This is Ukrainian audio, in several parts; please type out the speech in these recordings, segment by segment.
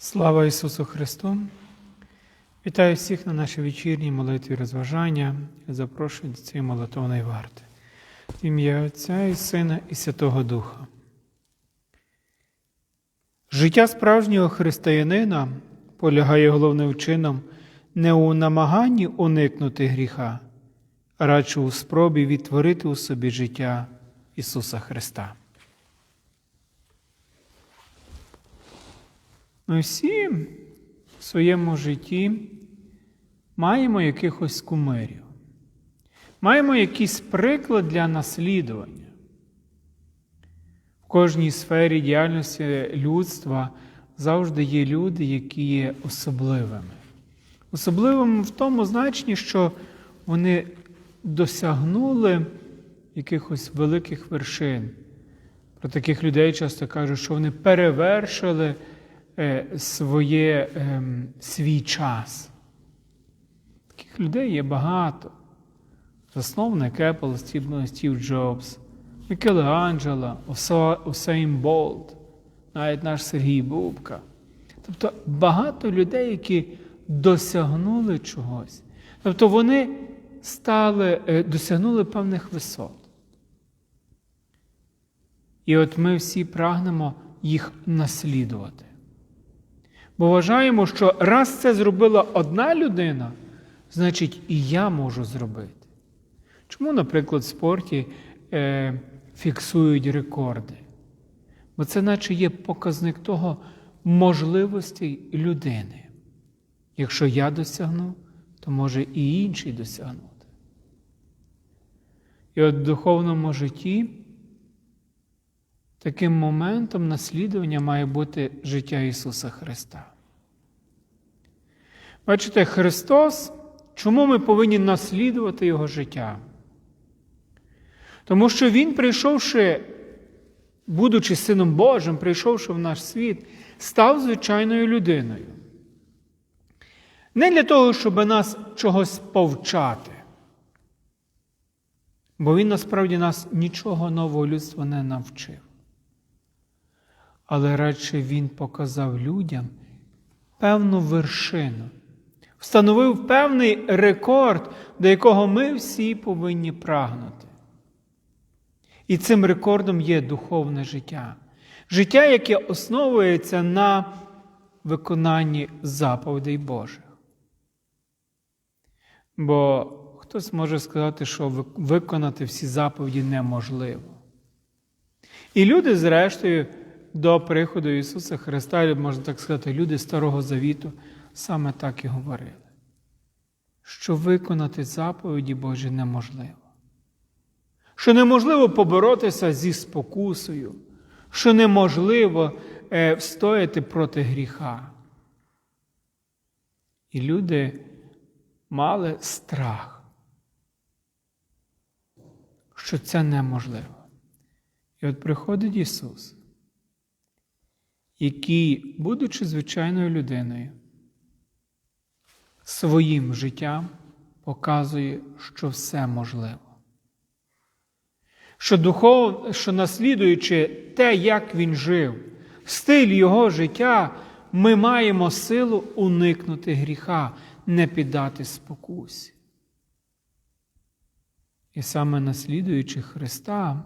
Слава Ісусу Христу! Вітаю всіх на нашій вечірній молитві розважання. Запрошую до цієї молитовної варти. В ім'я Отця і Сина і Святого Духа. Життя справжнього християнина полягає головним чином не у намаганні уникнути гріха, а радше у спробі відтворити у собі життя Ісуса Христа. Ми всі в своєму житті маємо якихось кумирів, маємо якийсь приклад для наслідування. В кожній сфері діяльності людства завжди є люди, які є особливими. Особливими в тому значенні, що вони досягнули якихось великих вершин. Про таких людей часто кажуть, що вони перевершили своє, е, свій час. Таких людей є багато. Засновник Apple Стів, Стів Джобс, Мікеланджело, Усейн Болт, навіть наш Сергій Бубка. Тобто багато людей, які досягнули чогось. Тобто вони стали, е, досягнули певних висот. І от ми всі прагнемо їх наслідувати. Бо вважаємо, що раз це зробила одна людина, значить і я можу зробити. Чому, наприклад, в спорті е, фіксують рекорди? Бо це наче є показник того можливостей людини. Якщо я досягну, то може і інший досягнути. І от в духовному житті таким моментом наслідування має бути життя Ісуса Христа. Бачите, Христос, чому ми повинні наслідувати Його життя? Тому що Він, прийшовши, будучи Сином Божим, прийшовши в наш світ, став звичайною людиною. Не для того, щоб нас чогось повчати, бо Він насправді нас нічого нового людства не навчив. Але радше Він показав людям певну вершину, встановив певний рекорд, до якого ми всі повинні прагнути. І цим рекордом є духовне життя. Життя, яке основується на виконанні заповідей Божих. Бо хтось може сказати, що виконати всі заповіді неможливо. І люди, зрештою, до приходу Ісуса Христа, можна так сказати, люди Старого Завіту саме так і говорили, що виконати заповіді Божі неможливо, що неможливо поборотися зі спокусою, що неможливо е, встояти проти гріха. І люди мали страх, що це неможливо. І от приходить Ісус який, будучи звичайною людиною, своїм життям показує, що все можливо. Що духов, що наслідуючи те, як він жив, стиль його життя, ми маємо силу уникнути гріха, не піддати спокусі. І саме наслідуючи Христа,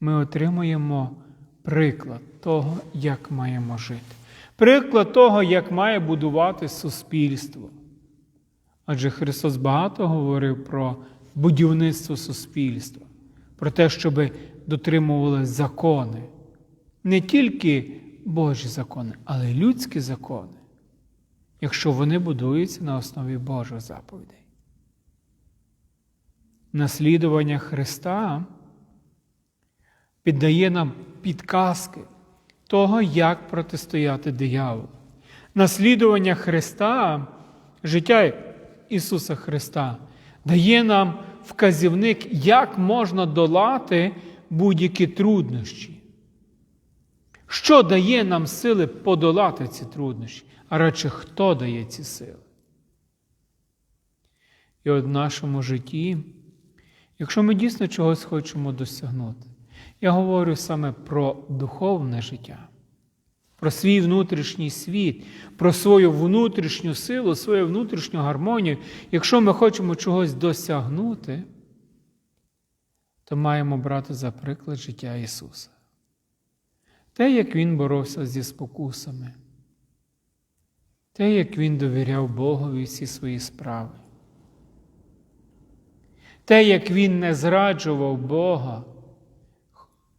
ми отримуємо приклад того, як маємо жити. Приклад того, як має будувати суспільство. Адже Христос багато говорив про будівництво суспільства, про те, щоб дотримували закони. Не тільки Божі закони, але й людські закони, якщо вони будуються на основі Божих заповідей. Наслідування Христа піддає нам підказки того, як протистояти дияволу. Наслідування Христа, життя Ісуса Христа дає нам вказівник, як можна долати будь-які труднощі. Що дає нам сили подолати ці труднощі, а радше хто дає ці сили? І от в нашому житті, якщо ми дійсно чогось хочемо досягнути, я говорю саме про духовне життя, про свій внутрішній світ, про свою внутрішню силу, свою внутрішню гармонію. Якщо ми хочемо чогось досягнути, то маємо брати за приклад життя Ісуса. Те, як Він боровся зі спокусами, те, як Він довіряв Богові всі свої справи, те, як Він не зраджував Бога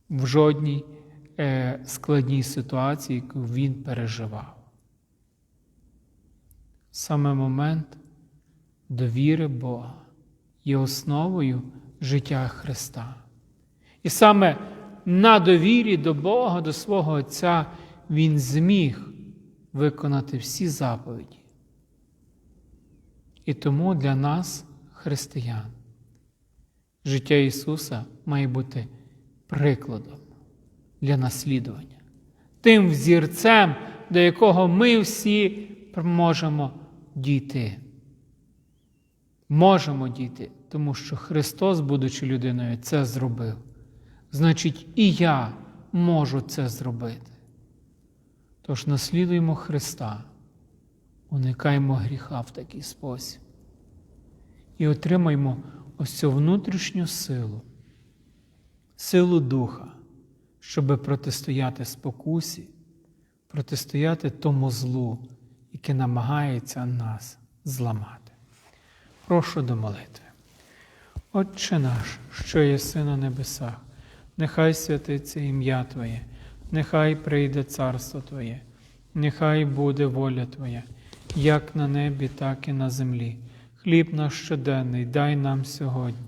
в жодній е, складній ситуації, яку він переживав. Саме момент довіри Бога є основою життя Христа. І саме на довірі до Бога, до свого Отця, Він зміг виконати всі заповіді. І тому для нас, християн, життя Ісуса має бути прикладом для наслідування, тим взірцем, до якого ми всі можемо дійти. Можемо дійти, тому що Христос, будучи людиною, це зробив. Значить, і я можу це зробити. Тож наслідуємо Христа, уникаємо гріха в такий спосіб і отримаємо ось цю внутрішню силу, силу Духа, щоб протистояти спокусі, протистояти тому злу, яке намагається нас зламати. Прошу до молитви. Отче наш, що єси на небесах, нехай святиться ім'я Твоє, нехай прийде царство Твоє, нехай буде воля Твоя, як на небі, так і на землі. Хліб наш щоденний, дай нам сьогодні,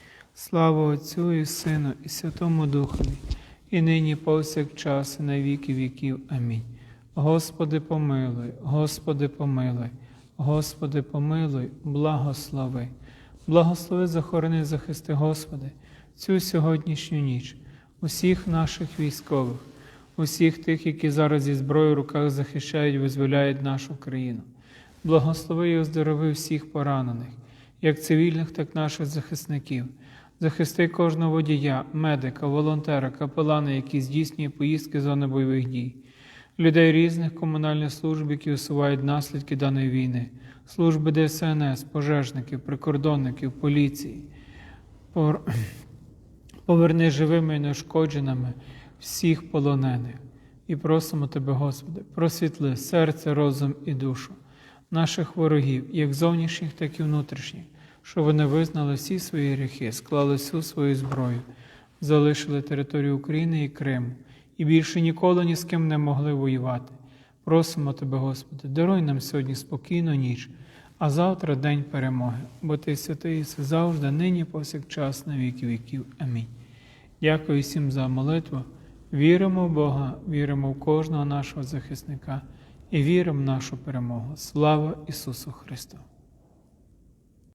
Слава Отцю і Сину, і Святому Духові, і нині повсякчас, і на віки віків. Амінь. Господи, помилуй, Господи, помилуй, Господи, помилуй, благослови. Благослови, захорони, захисти, Господи, цю сьогоднішню ніч, усіх наших військових, усіх тих, які зараз зі зброєю в руках захищають, визволяють нашу країну. Благослови і оздорови всіх поранених, як цивільних, так і наших захисників. Захисти кожного водія, медика, волонтера, капелана, які здійснює поїздки зони бойових дій, людей різних комунальних служб, які усувають наслідки даної війни, служби ДСНС, пожежників, прикордонників, поліції. Поверни живими і неушкодженими всіх полонених. І просимо Тебе, Господи, просвітли серце, розум і душу наших ворогів, як зовнішніх, так і внутрішніх, щоб вони визнали всі свої гріхи, склали всю свою зброю, залишили територію України і Криму, і більше ніколи ні з ким не могли воювати. Просимо Тебе, Господи, даруй нам сьогодні спокійну ніч, а завтра день перемоги, бо Ти святий єси завжди, нині повсякчас, на віки віків. Амінь. Дякую всім за молитву. Віримо в Бога, віримо в кожного нашого захисника і віримо в нашу перемогу. Слава Ісусу Христу!